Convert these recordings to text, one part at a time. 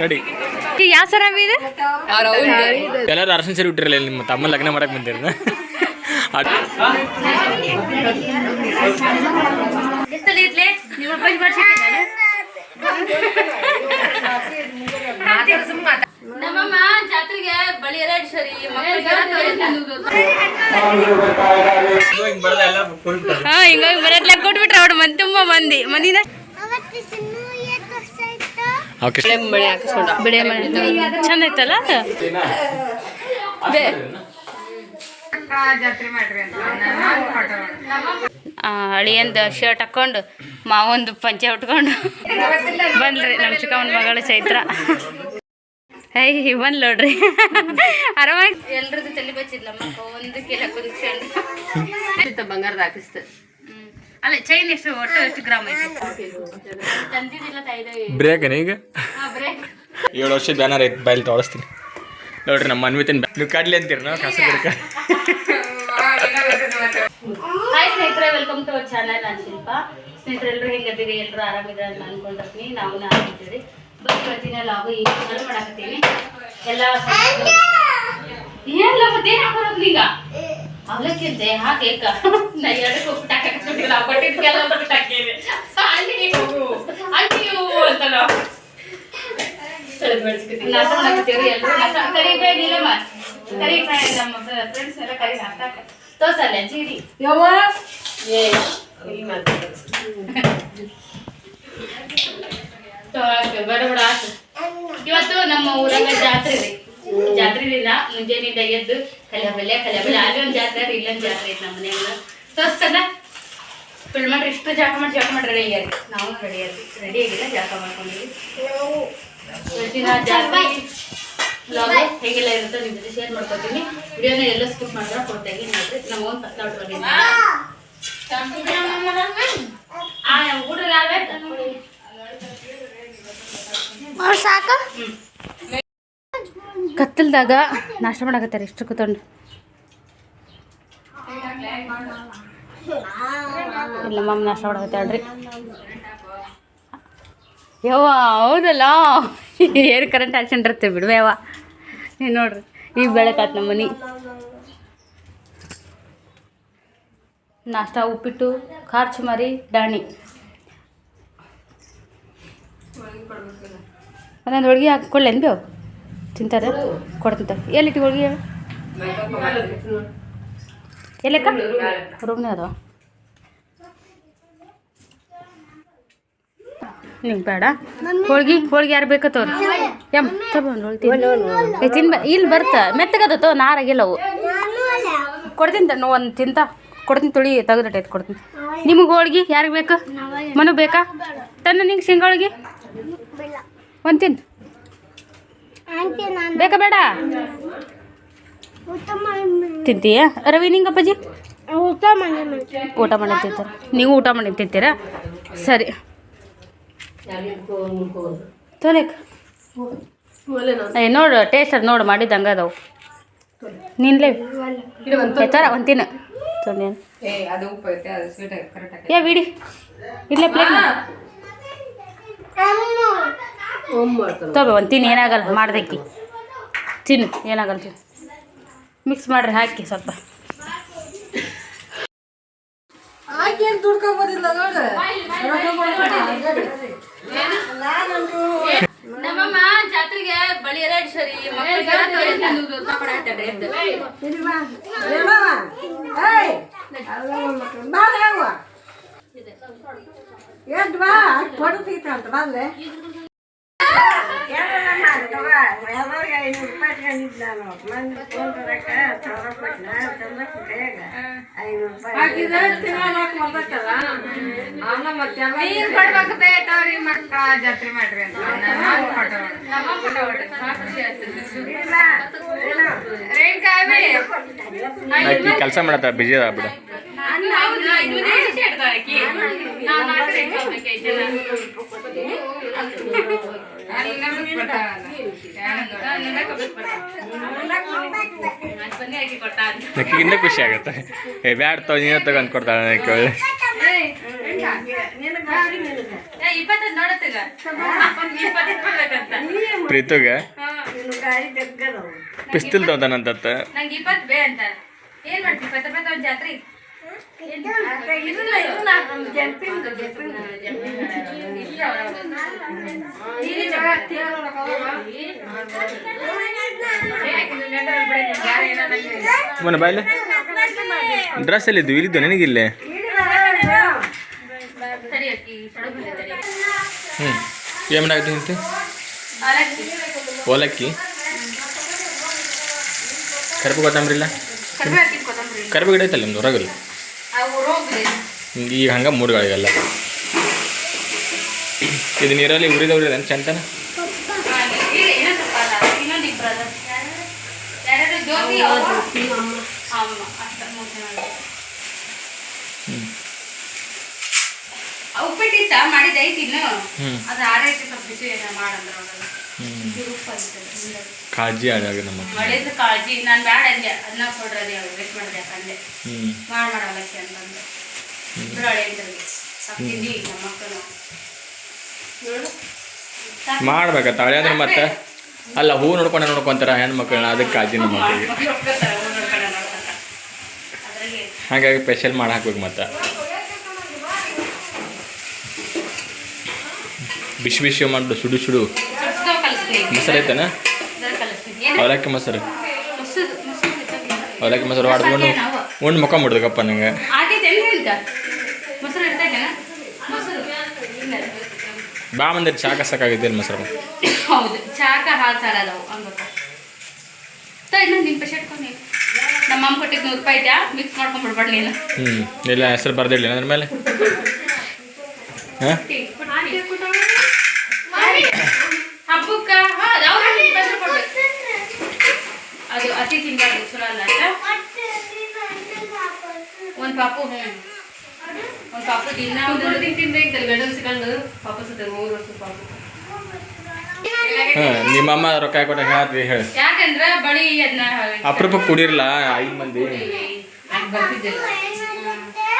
Ready ಯಾವ ಸರ ಇದು? ಎಲ್ಲರೂ ಅರಸಿನ ಸರಿ ಬಿಟ್ಟಿರಲಿಲ್ಲ ನಿಮ್ಮ ತಮ್ಮ ಲಗ್ನ ಮಾಡಕ್ಕೆ ಬಂದಿರ ನಮ್ಮಮ್ಮ ಜಾತ್ರೆಗೆ ಬಳಿ ಸರಿ ಹಿಂಗಾಗಿ ಬರತ್ಲ ಕೊಟ್ಬಿಟ್ರೆ ಅವ್ರು ಮಂದಿ ತುಂಬ ಮಂದಿ. ಮಂದಿನ? ಓಕೆ. ಬಿಳೆ ಮಳೆ ಚಂದ ಐತಲ್ಲ ಅದು? ಆ, ಅಳಿಯಂದು ಶರ್ಟ್ ಹಾಕೊಂಡು ಮಾವೊಂದು ಪಂಚೆ ಉಟ್ಕೊಂಡು ಬಂದ್ರಿ ನಮ್ಮ ಚಿಕ್ಕವನ ಮಗಳು ಚೈತ್ರ. ಐ ಬಂದ್ ನೋಡ್ರಿ. ಆರಾಮಾಗಿ ಎಲ್ರದ್ದು ತಲೆ ಬಚ್ಚಿದ್ಲಮ್ಮ ಒಂದು ಕಿಲೋ ಕುಂದ್ಕೊಂಡು. ಬಂಗಾರದ ಹಾಕಿಸ್ತು. ಅಲ್ಲ ಚೈನ್ ಎಷ್ಟು ಒಟ್ಟು ಎಷ್ಟು ಗ್ರಾಮ್ ಐತಿ ತಂದಿದ್ದಿಲ್ಲ ತಾಯ್ದು ಬ್ರೇಕ್ ಈಗ ಏಳು ವರ್ಷ ಬ್ಯಾನರ್ ಐತೆ ಬೈಲ್ ತೋರಿಸ್ತೀನಿ. ನೋಡ್ರಿ ನಮ್ಮ ಅನ್ವಿತಿನ ನೀವು ಕಡ್ಲಿ ಅಂತೀರಿ ನಾವು ಕಸ ಬಿಡ್ಕ. ಹಾಯ್ ಸ್ನೇಹಿತರೆ ವೆಲ್ಕಮ್ ಟು ಅವರ್ ಚಾನಲ್ ನಾನು ಶಿಲ್ಪ. ಸ್ನೇಹಿತರೆ ಎಲ್ಲರೂ ಹೆಂಗದಿರಿ ಎಲ್ಲರೂ ಆರಾಮಿದ್ರೆ ಅಂತ ಅನ್ಕೊಂಡಿರ್ತೀನಿ. ನಾವು ಆರಾಮಿದ್ದೀರಿ ಬಸ್ ಬರ್ತೀನಿ ಲಾಗು ಈಗ ಚಾಲು ಮಾಡಾಕತ್ತೀನಿ. ಎಲ್ಲ ಏನಿಲ್ಲ ಹಾಕೊಂಡು ಹಾಕೋದು ಈಗ ಅವಲಕ್ಕಿಂತೆ ಹಾಗೆ ನಾ ಎರಡಕ್ಕೆ ಹೋಗ್ಬಿಟ್ಟು ಹಾಕಕ್ಕಿಲ್ಲ ಕೊಟ್ಟಿದ್ದಕ್ಕೆಲ್ಲ ಬಿಟ್ಟು ಹಾಕಿದೆ. ಅಲ್ಲಿಗೆ ಹೋಗು ಅಲ್ಲಿಯೂ ಅಂತ ನಾವು ನಾಶ ಮಾಡಾಕತ್ತೀವಿ ಎಲ್ಲರೂ ನಾಶ ಕರಿಬೇಡಿಲ್ಲಮ್ಮ ಕರಿ ನಮ್ಮ ಫ್ರೆಂಡ್ಸ್ ಎಲ್ಲ ಕರಿ ಹಾಕಾಕ ತೋರ್ಸಲ್ಲ ಜೀರಿ ಏ ಇಲ್ಲಿ ಮಾಡ್ತಾರೆ ತಗೊಳಕ್ಕೆ ಬೇಡ ಬೇಡ ಆತು ಇವತ್ತು ನಮ್ಮ ಊರಾಗ ಜಾತ್ರೆ ಇದೆ. ಜಾತ್ರೆ ದಿನ ಮುಂಜಾನೆಯಿಂದ ಎದ್ದು ಕಲೆ ಬೆಲೆ ಕಲೆ ಬೆಲೆ. ಅಲ್ಲಿ ಒಂದು ಜಾತ್ರೆ ಅದು ಇಲ್ಲೊಂದು ಜಾತ್ರೆ ಐತೆ ನಮ್ಮ ಮನೆಯಲ್ಲ ತೋರ್ಸ್ತದ ಫುಲ್ ಮಾಡ್ರಿ. ಇಷ್ಟು ಜಾಕ ಮಾಡಿ ಜಾಕ ಮಾಡಿ ರೆಡಿ ಆಗ್ಯಾರಿ ನಾವು ರೆಡಿ ಆಗಿ ರೆಡಿ ಆಗಿಲ್ಲ ಜಾಕ ಮಾಡ್ಕೊಂಡಿವಿ. ಜಾತ್ರೆ ಬ್ಲಾಗ್ ಹೇಗೆಲ್ಲ ಇರುತ್ತೆ ನಿಮ್ಮ ಜೊತೆ ಶೇರ್ ಮಾಡ್ಕೊತೀನಿ. ವಿಡಿಯೋನ ಎಲ್ಲ ಸ್ಕಿಪ್ ಮಾಡಿದ್ರೆ ಕೊಡ್ತೇವೆ ನೋಡ್ರಿ ನಮ್ಮ ಒಂದು ಪತ್ತ ಉಟ್ಕೊಂಡಿದ್ದೀನಿ ಆ ಆಗ್ಬೇಕು ಸಾಕು? ಕತ್ತಲ್ದಾಗ ನಾಷ್ಟ ಮಾಡಕತ್ತಾರೆ ಇಷ್ಟು ಕೂತ್ಕೊಂಡು. ಇಲ್ಲ ಮಮ್ಮ ನಾಷ್ಟ ಮಾಡಕತ್ತಾಳ್ರಿ ಯವ್ವ, ಹೌದಲ್ಲ? ಏನು ಕರೆಂಟ್ ಆಕ್ಸಿಡೆಂಟ್ ಬಿಡುವ ಯವ್ವ? ನೀವು ನೋಡ್ರಿ ಈಗ ಬೆಳಕಾತ್ ನಮ್ಮ ಮನೆ ನಾಷ್ಟ, ಉಪ್ಪಿಟ್ಟು, ಖಾರ್ಚು ಚುಮರಿ ಡಾಣಿ. ಒಂದೊಂದು ಹೋಳ್ಗೆ ಹಾಕ್ಕೊಳ್ಳೇನು ಬೇವು ತಿಂತಾರೆ. ಕೊಡ್ತಿಂತಾರೆ ಎಲ್ಲಿಟ್ಟು ಹೋಗಿ ಎಲ್ಲಕ್ಕ? ರೂಮ್ನೇ ಅದಾವ. ನಿಂಗೆ ಬೇಡ. ಹೋಳ್ಗಿ, ಹೋಳ್ಗೆ ಯಾರು ಬೇಕೋ ತೋರಿ. ಎಂ ತಗೊಂಡು ತಿನ್ಬ ಇಲ್ಲಿ ಬರ್ತ. ಮೆತ್ತಗದತ್ತೋ ನಾರಾಗಿಲ್ಲ ಅವು. ಕೊಡ್ತೀನಿ ತ ಒಂದು ತಿಂತ. ಕೊಡ್ತೀನಿ ತುಳಿ ತೆಗೆದಿಟ್ಟೈತೆ ಕೊಡ್ತೀನಿ. ನಿಮಗೆ ಹೋಳ್ಗಿ ಯಾರಿಗೆ ಬೇಕು? ಮನು ಬೇಕಾ? ತನ್ನ ನಿಂಗೆ ಶೇಂಗಾ ಹೋಳ್ಗೆ? ಒಂದು ನಾನು ಬೇಕಾ ಬೇಡ? ತಿಂತೀಯ? ರವಿ ನಿಂಗೆ ಅಪ್ಪಾಜಿ? ಊಟ ಮಾಡಿ ಊಟ ಮಾಡಿ ತಿಂತಾರೆ? ನೀವು ಊಟ ಮಾಡಿ ತಿಂತೀರಾ? ಸರಿ. ತೊಲೆಕ್ ನೋಡು ಟೇಸ್ಟ್ ಅದು ನೋಡು ಮಾಡಿದ್ದು ಹಂಗೆ ಅದಾವು. ನಿನ್ಲೇ ಎತ್ತಾರ ಒಂದು ತಿನ್ನ. ಏ ಬಿಡಿ. ಇಲ್ಲೇ ಪ್ಲೇಟ್ ತಗೋ ಒಂದು ತಿನ್ನು ಏನಾಗಲ್ಲ ಮಾಡ್ದಕ್ಕಿ. ತಿನ್ನು ಏನಾಗಲ್ಲ ತಿನ್ನು. ಮಿಕ್ಸ್ ಮಾಡ್ರಿ ಹಾಕಿ ಸ್ವಲ್ಪ. ನಮ್ಮಮ್ಮ ಜಾತ್ರೆಗೆ ಬಳಿ ಎರಡು ಸರಿ. ಜಾತ್ರೆ ಮಾಡ್ರಿ ಅಂತ ಕೆಲಸ ಮಾಡತ್ತ ಬಿಜಿ ಅದ ಬಿಡು. ಆಕಿಗೆ ಇನ್ನೂ ಖುಷಿ ಆಗುತ್ತೆ. ಏ ಬ್ಯಾಡ್ ತಗೋ ನೀನು ತಗೊಂಡು ಕೊಡ್ತಾಳೆ ಕೇಳಿ. ಇಪ್ಪತ್ತೈದು ಪ್ರೀತುಗೆ? ಪಿಸ್ತೂಲ್ ತಗೋತಾನಂತ ಏನ್ ಜಾತ್ರೆ? ಮನ ಬಾಯ್ಲೆ? ಡ್ರೆಸ್ ಎಲ್ಲಿದ್ದು ಇಲ್ಲಿದ್ದು ನನಗಿಲ್ಲೇ? ಹ್ಞೂ ಏನು ಮಾಡಾಕತ್ತಿ ನಿಂತು? ಅವಲಕ್ಕಿ ಓಲಕ್ಕಿ. ಕರಿಬು ಕೊತ್ತಂಬರಿ. ಇಲ್ಲ ಕರಿಬು ಗಿಡ ಐತಲ್ಲ ನಿಮ್ದು ಹೊರಗಲ್ಲ? ಈಗ ಹಂಗೆ ಮೂರುಗಳಿಗೆಲ್ಲ ಇದು ನೀರಲ್ಲಿ ಉರಿದ ಉರಿದ ಚಂತನ? ಉಪ್ಪಿಟ್ಟಿತ್ತ ಮಾಡಿದ ಐತಿ ಇನ್ನು ಅದು ಆರೈತಿ ಸ್ವಲ್ಪ ಬಿಸಿ ಮಾಡಂದ್ರ ಕಾಳಜಿ ಆಗ ನಮ್ಮ ಕಾಳಜಿ ನಾನು ಬ್ಯಾಡ ಅಂದೆ ಅದನ್ನ ಕೊಡ್ರಿ ಅವ್ರು ವೇಟ್ ಮಾಡಿದೆ ಹ್ಞೂ ಮಾಡಿ ಮಾಡಲಕ್ಕೆ ಅಂತಂದೆ ಇಬ್ರು ಹಳೆ ಇದ್ರಿಗೆ ತಿಂದಿ ನಮ್ಮ ಮಕ್ಕಳು ನೋಡು ಮಾಡ್ಬೇಕ ಮತ್ತೆ. ಅಲ್ಲ ಹೂ ನೋಡ್ಕೊಂಡ ನೋಡ್ಕೊಂತಾರ ಹೆಣ್ಮಕ್ಳನ್ನ? ಅದಕ್ಕೆ ಕಾಳಜಿ ನಮ್ಮ ಮಕ್ಕಳಿಗೆ ಹಾಗಾಗಿ ಸ್ಪೆಷಲ್ ಮಾಡಿ ಹಾಕ್ಬೇಕು ಮತ್ತೆ. ಬಿಸಿ ಬಿಸಿ ಮಾಡು ಸುಡು ಸುಡು. ಮೊಸರು ಐತನ? ಅವಲಕ್ಕಿ ಮೊಸರು. ಅವಲಕ್ಕಿ ಮೊಸರು ಹೊಡ್ಕೊಂಡು ಉಂಡು ಮುಖ ಮುಡ್ದಕ್ಕಪ್ಪ ನಂಗೆ ಬಾ ಮಂದಿರ ಚಾ ಏನು ಮೊಸರು? ಹೌದು ಚಾಕ ಹಾಲು ನೀನು ನಮ್ಮ ಅಮ್ಮ ಕೊಟ್ಟಿದ್ದು ನೂರು ರೂಪಾಯಿ ಐತ್ಯಾ? ಮಿಕ್ಸ್ ಮಾಡ್ಕೊಂಡು ಬಿಡ್ಬೇಡ ನೀನು. ಹ್ಞೂ ಇಲ್ಲ ಹೆಸರು ಬರ್ದಿಲ್ಲ ಅದ್ರ ಮೇಲೆ. ಹಾಂ? ಹಬ್ಬಕ್ಕ ಅದು ಅತಿ ಚಲೋ ಅಲ್ಲ ಒಂದು ಪಾಪು ಒಂದ್ ಪಾಪು ದಿನ ಒಂದು ತಿಂದು ತಿಂದು ಇದ್ದಲ್ಲ ಗಂಡನ ಸಿಕೊಂಡು ಪಾಪು ಸುತ್ತ ಮೂರು ವರ್ಷ ಪಾಪು. ನಿಮ್ಮ ನಿಮ್ಮಮ್ಮ ರೊಕ್ಕ ಕೊಟ್ಟ ಹೇಳಿ ಹೇಳಿ. ಯಾಕಂದ್ರ ಬಳಿ ಅದನ್ನ ಅಪರೂಪ ಕುಡಿರಲ್ಲ ಐದು ಮಂದಿ? ಬರ್ತಿದ್ದಿಲ್ಲ.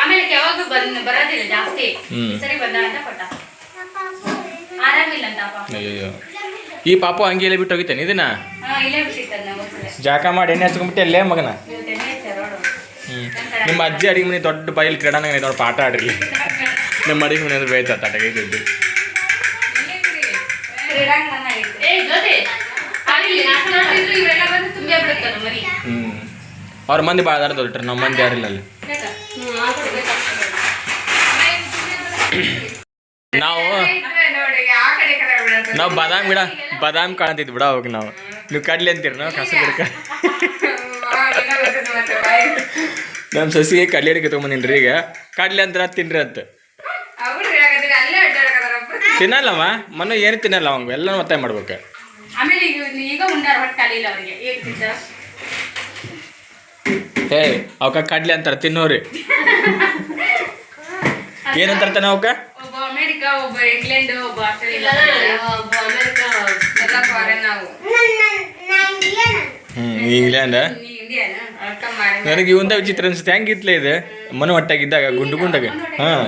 ಆಮೇಲೆ ಯಾವಾಗ ಬಂದ್ ಬರೋದಿಲ್ಲ ಜಾಸ್ತಿ. ಈ ಸರಿ ಬಂದ ಅಂತ ಕೊಟ್ಟ. ಆರಾಮಿಲ್ಲ ಅಂತ ಅಯ್ಯೋ ಈ ಪಾಪು ಹಂಗೆ ಇಲ್ಲೇ ಬಿಟ್ಟು ಹೋಗಿತ್ತೇನೆ ಇದನ್ನ ಜಾಕ ಮಾಡಿ ಎಣ್ಣೆ ಹಚ್ಕೊಂಡ್ಬಿಟ್ಟೆ ಅಲ್ಲೇ ಮಗನ ಇವತ್ತು ಎಣ್ಣೆ ತೆರೋಡು ಹ್ಞೂ ನಿಮ್ಮ ಅಜ್ಜಿ ಅಡಿಗೆ ಮನೆ ದೊಡ್ಡ ಬೈಲಿ ಕ್ರೀಡಾಂಗಣ ಐತೆ ಪಾಠ ಆಡ್ರಿ. ನಿಮ್ಮ ಅಡಿಗೆ ಮನೆ ಅಂದ್ರೆ ಬೇಯ್ತ ತಟಗೈತೆ ಇದ್ದು ಕ್ರೀಡಾಂಗಣ ಐತೆ. ಏ ಜ್ಯೋತಿ ಅಲ್ಲಿ ನಾಲ್ಕು ನೋಡ್ತಿದ್ರು ಇವೆಲ್ಲ ಬಂದು ತುಂಬೇ ಬಿಡುತ್ತೆ ನಮ್ಮ ಮನೆ. ಹ್ಞೂ ಅವ್ರ ಮಂದಿ ಭಾಳ ಅದಾರ ದೊಡ್ಡ ನಮ್ಮ ಮಂದಿ ಯಾರಿಲ್ಲ ಅಲ್ಲಿ? ನಾವು ನಾವು ಬಾದಾಮ್ ಗಿಡ ಬಾದಾಮ್ ಕಾಣ್ತಿದ್ವಿ ಬಿಡ ಅವಾಗ ನಾವು. ನೀವು ಕಡ್ಲಿ ಅಂತೀರಿ ನಾವು ಕಸ ಗಿಡಕ್ಕೆ ಮತ್ತೆ. ನಮ್ಮ ಸಸಿಗೆ ಕಡ್ಲಿ ಅಡಿಕೆ ತೊಗೊಂಬಂದಿನ್ರಿ ಈಗ ಕಡ್ಲೆ ಅಂದ್ರೆ ತಿನ್ರಿ ಅಂತ. ತಿನ್ನಲ್ಲವ ಮನ ಏನು ತಿನ್ನಲ್ಲ ಅವಂಗ ಎಲ್ಲ ಒತ್ತಾಯ ಮಾಡ್ಬೇಕು ಹೇ ಅವಕ ಕಡಲೆ ಅಂತಾರ ತಿನ್ನೋರಿ ಏನಂತಾರ ತಾನೆ ಅವಕ ಅಮೆರಿಕಾ ಒಬ್ಬ ಇಂಗ್ಲೆಂಡ್ ಒಬ್ಬ ಆಸ್ಟ್ರೇಲಿಯಾ ಒಬ್ಬ ತಿನ್ನೋರಿ ಎಲ್ಲ ತಾನೆ ಅವಕ್ಕ ಒಬ್ಬ ಹ್ಞೂ ಇಂಗ್ಲೆಂಡ್ ನನಗೆ ಇವಂದ ವಿಚಿತ್ರ ಅನ್ಸುತ್ತೆ. ಹೆಂಗಿತ್ಲೆ ಇದೆ? ಮನೆ ಹೊಟ್ಟಾಗಿದ್ದಾಗ ಗುಂಡು ಗುಂಡಾಗ. ಹಾಂ.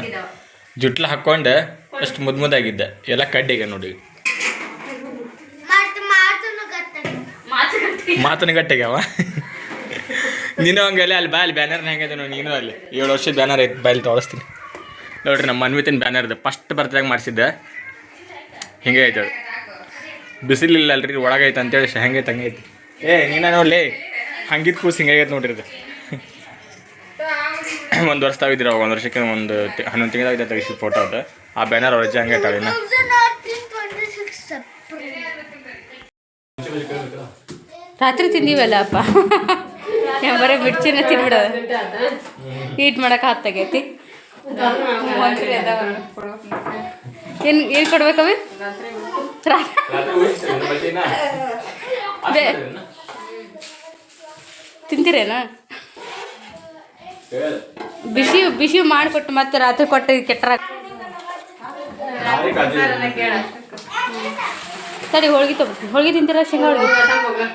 ಜುಟ್ಲ ಹಾಕ್ಕೊಂಡೆ ಅಷ್ಟು ಮುದ್ ಮುದ್ದಾಗಿದ್ದೆ. ಎಲ್ಲ ಕಡ್ಡಿಗೆ ನೋಡಿ. ಮಾತನ ಗಟ್ಟಿಗೆ ಅವ. ನೀನು ಹಂಗಲ್ಲ ಅಲ್ಲಿ ಬಾಯಲ್ಲಿ ಬ್ಯಾನರ್ ಹೆಂಗಿದೆ ನೋಡಿ ನೀನು ಅಲ್ಲಿ. ಏಳು ವರ್ಷದ ಬ್ಯಾನರ್ ಐತೆ ಬಾಯಲ್ಲಿ ತೋರಿಸ್ತೀನಿ. ನೋಡ್ರಿ ನಮ್ಮ ಮನ್ವಿತಿನ ಬ್ಯಾನರ್ ಇದೆ ಫಸ್ಟ್ ಬರ್ತದಾಗ ಮಾಡಿಸಿದ್ದೆ. ಹಿಂಗೆ ಐತೆ ಅದು ಬಿಸಿಲಿಲ್ಲ ಅಲ್ರಿ ಒಳಗೈತೆ ಅಂತೇಳಿ ಹೆಂಗೈತೆ ಹಂಗೈತಿ. ಏ ನೀನ ನೋಡ್ಲಿ ಹಂಗಿದ್ ಕೂಸ್ ಹಿಂಗಾಗೈತೆ ನೋಡ್ರಿ ಇದು ಒಂದು ವರ್ಷ ತಾವಿದ್ರ ಅವಾಗ ಒಂದು ವರ್ಷಕ್ಕೆ ಒಂದು ಹನ್ನೊಂದು ತಿಂಗಳಾಗಿದೆ ತೆಗಿಸಿದ ಫೋಟೋ ಅದು. ಆ ಬ್ಯಾನರ್ ಅವ್ರ ಹಂಗೆ ಇನ್ನ. ರಾತ್ರಿ ತಿಂದೀವಲ್ಲ ಅಪ್ಪ? ಬರೀ ಮಿರ್ಚಿನ ತಿನ್ಬಿಡೋದು. ಹೀಟ್ ಮಾಡಕ್ಕೆ ಹತ್ತಾಗೈತಿ ತೆಗೈತಿ. ಏನ್ ಏನ್ ಏನು ಏನು ಕೊಡ್ಬೇಕವೇ ಬೇ ತಿಂತೀರೇನ? ಬಿಸಿ ಬಿಸಿ ಮಾಡಿಕೊಟ್ಟು ಮತ್ತೆ ರಾತ್ರಿ ಕೊಟ್ಟು ಕೆಟ್ಟರ ಸರಿ, ಹೋಳ್ಗೆ ತಗೋತೀನಿ ಹೋಳ್ಗೆ ತಿಂತೀರಾ ಶೇಂಗಾ ಹೋಳ್ಗೆ?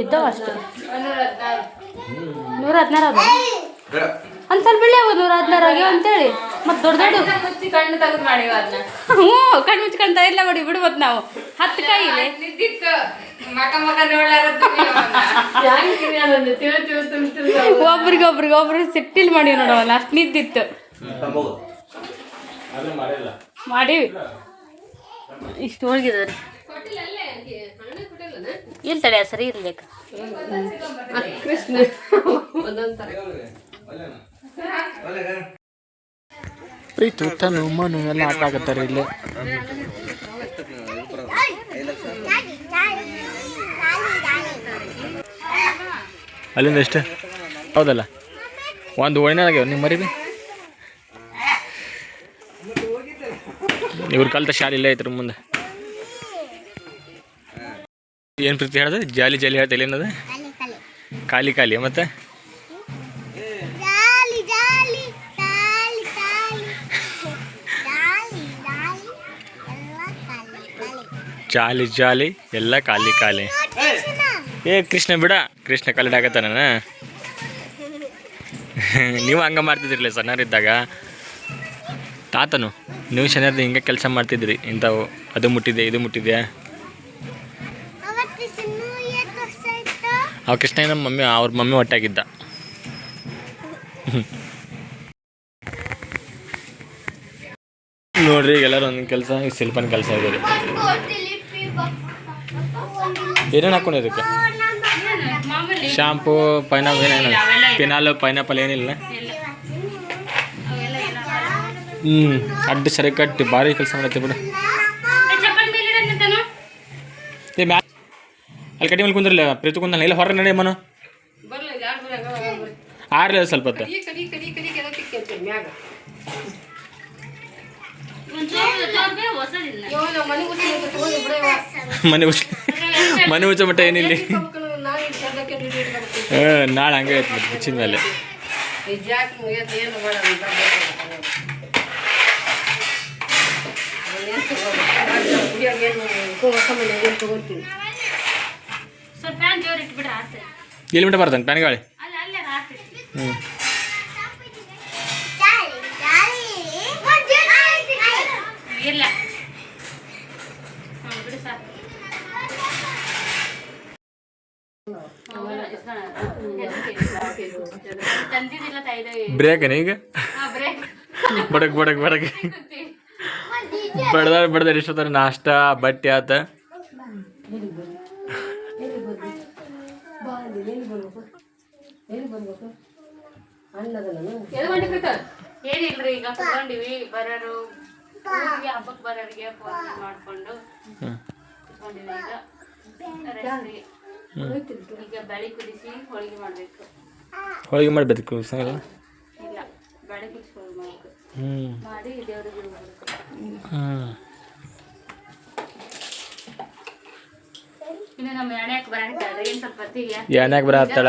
ಇದ್ದಾವ ಅಷ್ಟು. ನೂರ ಹದಿನಾರು ಅದ ಒಂದು ಸ್ವಲ್ಪ ಬಿಳಿ ನೂರ ಹದಿನಾರು ಆಗ್ಯಾವ ಅಂತೇಳಿ. ಮತ್ತೆ ದೊಡ್ಡ ದೊಡ್ಡ ಮುಚ್ಚಿ ಕಣ್ಣು ತೆಗೆದು ಮಾಡಿವ ಅದನ್ನ ಹ್ಞೂ ಕಣ್ಣು ಮುಚ್ಕೊಂತ ಇಲ್ಲ ನೋಡಿ ಬಿಡು ಮತ್ತೆ ನಾವು. ಹತ್ತು ಕೈಲಿ ನಿದ್ದಿತ್ತು ಮಕ ಮಕ ನೋಡ್ಲಾರದ್ದು ಒಬ್ರಿಗೆ ಒಬ್ರಿಗೆ ಒಬ್ರು ಸಿಟ್ಟಿಲ್ ಮಾಡಿವಿ ನೋಡವಲ್ಲ ಅಷ್ಟು ನಿದ್ದಿತ್ತು ಮಾಡೀವಿ ಇಷ್ಟು ಹೋಗಿದ್ದಾರೆ ಇಲ್ಲ ತಡೆ ಸರಿ ಇರ್ಬೇಕು. ಪ್ರೀತು ತನು ಮನು ಎಲ್ಲ ಆಟ ಆಗತ್ತಾರೆ ಇಲ್ಲಿ. ಅಲ್ಲಿಂದ ಎಷ್ಟು? ಹೌದಲ್ಲ. ಒಂದು ಒಳ್ಳೆ ನಿಮ್ಮ ಮರಿ ಇವ್ರು ಇವ್ರ ಕಲ್ತ ಶಾಲೆ ಇಲ್ಲೇ ಐತ್ರಿ ಮುಂದೆ. ಏನು ಪ್ರೀತಿ ಹೇಳ್ದೆ? ಜಾಲಿ ಜಾಲಿ ಹೇಳ್ತಾ ಏನದ? ಖಾಲಿ ಖಾಲಿ ಮತ್ತೆ? ಜಾಲಿ ಜಾಲಿ, ಎಲ್ಲ ಖಾಲಿ ಖಾಲಿ. ಏ, ಕೃಷ್ಣ ಬಿಡ, ಕೃಷ್ಣ ಕಲ್ಲಡಾಗತ್ತ ನಾನು ನೀವು ಹಂಗೆ ಮಾಡ್ತಿದ್ರಲ್ಲ ಸಣ್ಣರಿದ್ದಾಗ ತಾತನು, ನೀವು ಶನಿಯಾರ್ದು ಹಿಂಗೆ ಕೆಲಸ ಮಾಡ್ತಿದ್ರಿ, ಇಂಥವು. ಅದು ಮುಟ್ಟಿದೆ, ಇದು ಮುಟ್ಟಿದೆ. ಅವ ಕೃಷ್ಣ ನಮ್ಮ ಮಮ್ಮಿ, ಅವ್ರ ಮಮ್ಮಿ ಒಟ್ಟಾಗಿದ್ದ ನೋಡ್ರಿ ಎಲ್ಲರೂ ಒಂದೊಂದು ಕೆಲಸ, ಈ ಶಿಲ್ಪನ ಕೆಲಸ ಇದೆ. ಏನೇನು ಹಾಕೊಂಡು ಇದಕ್ಕೆ ಪೈನಾಪಲ್ ಶಾಂಪೂ ಪೈನಾಪ್ ಏನೇನು ಪಿನಾಲು ಪೈನಾಪಲ್ ಏನಿಲ್ಲ. ಹ್ಞೂ ಅಡ್ಡ ಸರಿ ಕಟ್ಟಿ ಭಾರಿ ಕೆಲಸ ಮಾಡತ್ತೆ ಬಿಡು. ಚಪ್ಪಲ್ ಮೇಲೆ ಇಡಂತಾನು ಏ ಮ್ಯಾ ಅಲ್ಲಿ ಕಟ್ಟಿ ಮೇಲೆ ಕುಂದ್ರಲ್ಲ ಪ್ರೀತಿ ಕುಂದ ಇಲ್ಲ ಹೊರ ನಡೆಯ ಮನು. ಬರ್ಲಿ ಯಾರು ಬರಂಗ ಆರ್ಲಿಲ್ಲ ಸ್ವಲ್ಪ ಹೊತ್ತು ಈ ಕಡಿ ಕಡಿ ಕಡಿ ಕೆಲ ತಿಕ್ಕಂತ ಮ್ಯಾಗ ಒಂದು ಚೋರ್ ಚೋರ್ಗೆ ಹೊಸದಿಲ್ಲ ಇವನು ಮನೆ ಬಿಡವ ಮನೆ ಉಚ್ಚ ಮನೆ ಉಚ್ಚ ಮಟ್ಟ ಏನಿಲ್ಲ? ನಾಳೆ ಹಂಗೆ ಐತಿ ಬಿಚ್ಚಿನ ಮೇಲೆ. ಎಲ್ಲಿ ಮಟ್ಟ ಬರ್ತಾನೆ ಪ್ಯಾನ್ ಗಾಳಿ? ಅಲ್ಲ ಅಲ್ಲೇ ಆಡ್ತೈತಿ ಹ್ಞೂ ಇಲ್ಲ ಹಾಂ ಬಿಡು ಸಾಕು. ತಂದಿದ್ದಿಲ್ಲ ತಾಯ್ದು. ಬ್ರೇಕೇನ ಈಗ? ಬ್ರೇಕ್ ಬಡಕ್ ಬಡಕ್ ಬಡಕ್ ಬಡ್ದಾರ ಬಡ್ದಾರ ಎಷ್ಟೊತ್ತಾರೆ ನಾಷ್ಟ ಬಟ್ಟೆ ಆತ. ಏನಿಲ್ರಿ ಈಗ ತಗೊಂಡಿವಿ ಬರೋರು. ಊರಿಗೆ ಹಬ್ಬಕ್ಕೆ ಬರೋರಿಗೆ ಫೋನ್ ಮಾಡ್ಕೊಂಡು ಈಗ. ಈಗ ಬೆಳಿ ಕುದಿಸಿ ಹೋಳಿಗೆ ಮಾಡಬೇಕು. ಹೋಳಿಗೆ ಮಾಡಬೇಕು ಇಲ್ಲ ಇಲ್ಲ ಬೆಳೆ ಕುದಿಸಿ ಹೋಳಿಗೆ ಮಾಡ್ಬೇಕು. ಮಾಡಿ ದೇವ್ರಿಗೆ ಹ್ಞೂ ಇನ್ನು ನಮ್ಮ ಎಣ್ಣೆಕ್ ಬರಂಗಿಲ್ಲ ಏನ್ ಸ್ವಲ್ಪ ಹೊತ್ತಿಗೆ? ಏನ್ಯಾಕೆ ಬರತ್ತಾಳ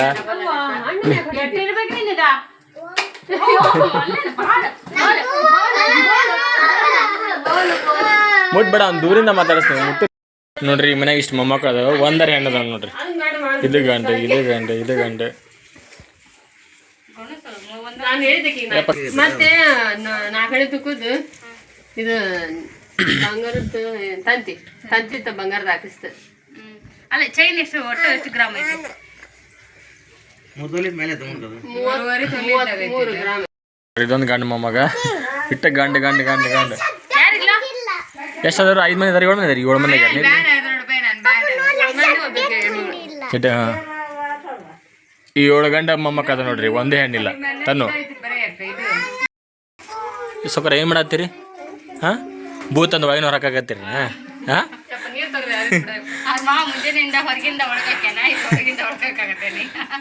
ಮುಟ್ಬೇಡ ಅವ್ನು ದೂರಿಂದ ಮಾತಾಡಿಸ್ತೀನಿ. ಮುಟ್ಟು ನೋಡ್ರಿ ಮನೆಗೆ ಮನ್ಯಾಗ ಇಷ್ಟು ಮೊಮ್ಮಕ್ಕಳು ಅದಾವ. ಒಂದರ ಹೆಣ್ಣದ ನೋಡ್ರಿ. ಇದು ಗಂಡ ಇದು ಗಂಡ ಇದು ಗಂಡ ಮತ್ತೆ ನಾ ಹಳೆ ಇದು ಬಂಗಾರದ ತಂತಿ. ತಂತಿ ಇತ್ತ ಬಂಗಾರದ ಹಾಕಿಸ್ತ ಅಲ್ಲ ಚೈನ್ ಎಷ್ಟು ಒಟ್ಟು ಎಷ್ಟು ಗ್ರಾಮ್ ಐತೆ? ಮೂರುವರೆ ಮೂರು ಗ್ರಾಮ್. ಇದೊಂದು ಗಂಡು ಮೊಮ್ಮಗ. ಇಟ್ಟ ಗಂಡು ಗಂಡು ಗಂಡು ಗಂಡು. ಎಷ್ಟಾದ್ರು ಐದು ಮಂದಿ ಇದಾರೆ ಏಳು ಮಂದಿ ಇದಾರೆ ಏಳು ಮಂದಿ ಇಟ್ಟ ಈ ಏಳು ಗಂಡ ಮೊಮ್ಮಕ್ಕ ಅದ ನೋಡ್ರಿ ಒಂದೇ ಹೆಣ್ಣಿಲ್ಲ. ತನ್ನು. ಸೊಕರ ಏನು ಮಾಡತ್ತೀರಿ? ಹಾಂ? ಭೂತ್ ತಂದು ಒಳಗಿನ ಹೊರಕಾಗತ್ತೀರಿ ಹಾಂ? ಹಾಂ?